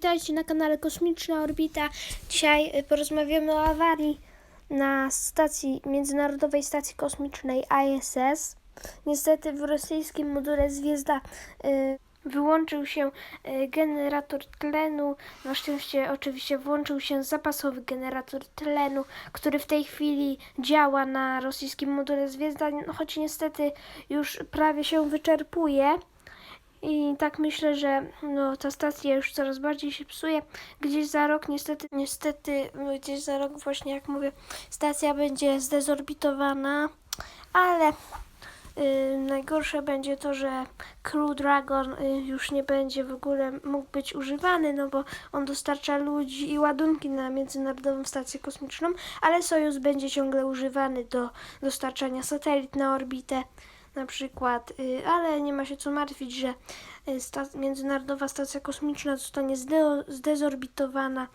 witajcie na kanale Kosmiczna Orbita. Dzisiaj y, porozmawiamy o awarii na stacji, Międzynarodowej Stacji Kosmicznej ISS. Niestety w rosyjskim module Zwiezda y, wyłączył się y, generator tlenu. Na szczęście oczywiście włączył się zapasowy generator tlenu, który w tej chwili działa na rosyjskim module Zwiezda, no, choć niestety już prawie się wyczerpuje. I tak myślę, że no, ta stacja już coraz bardziej się psuje. Gdzieś za rok, niestety, niestety, gdzieś za rok właśnie, jak mówię, stacja będzie zdezorbitowana, ale y, najgorsze będzie to, że Crew Dragon y, już nie będzie w ogóle mógł być używany, no bo on dostarcza ludzi i ładunki na Międzynarodową Stację Kosmiczną, ale Sojus będzie ciągle używany do dostarczania satelit na orbitę na przykład, y, ale nie ma się co martwić, że y, sta- Międzynarodowa Stacja Kosmiczna zostanie zde- zdezorbitowana,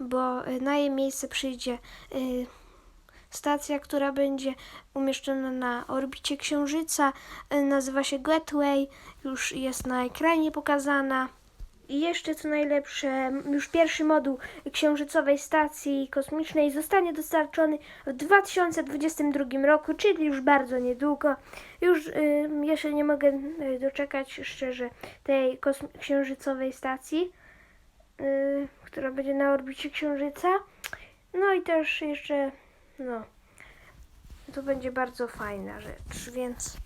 bo y, na jej miejsce przyjdzie stacja, która będzie umieszczona na orbicie Księżyca. Nazywa się Gateway, już jest na ekranie pokazana. I jeszcze co najlepsze, już pierwszy moduł księżycowej stacji kosmicznej zostanie dostarczony w 2022 roku, czyli już bardzo niedługo. Już y, jeszcze nie mogę y, doczekać szczerze tej księżycowej stacji, y, która będzie na orbicie Księżyca. No i też jeszcze, no, to będzie bardzo fajna rzecz, więc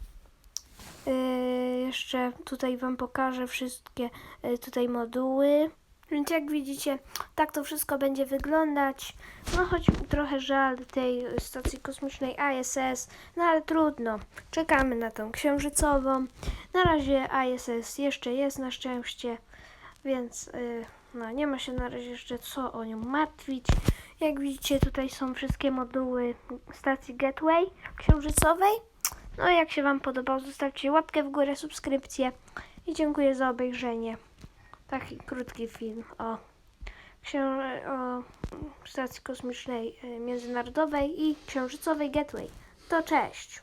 jeszcze tutaj Wam pokażę wszystkie yy, tutaj moduły. Więc jak widzicie, tak to wszystko będzie wyglądać. No choć trochę żal tej stacji kosmicznej ISS, no ale trudno. Czekamy na tą księżycową. Na razie ISS jeszcze jest na szczęście, więc yy, no nie ma się na razie jeszcze co o nią martwić. Jak widzicie, tutaj są wszystkie moduły stacji Gateway księżycowej. No jak się Wam podobał, zostawcie łapkę w górę, subskrypcję i dziękuję za obejrzenie. Taki krótki film o, o stacji kosmicznej y, międzynarodowej i księżycowej Gateway. To cześć!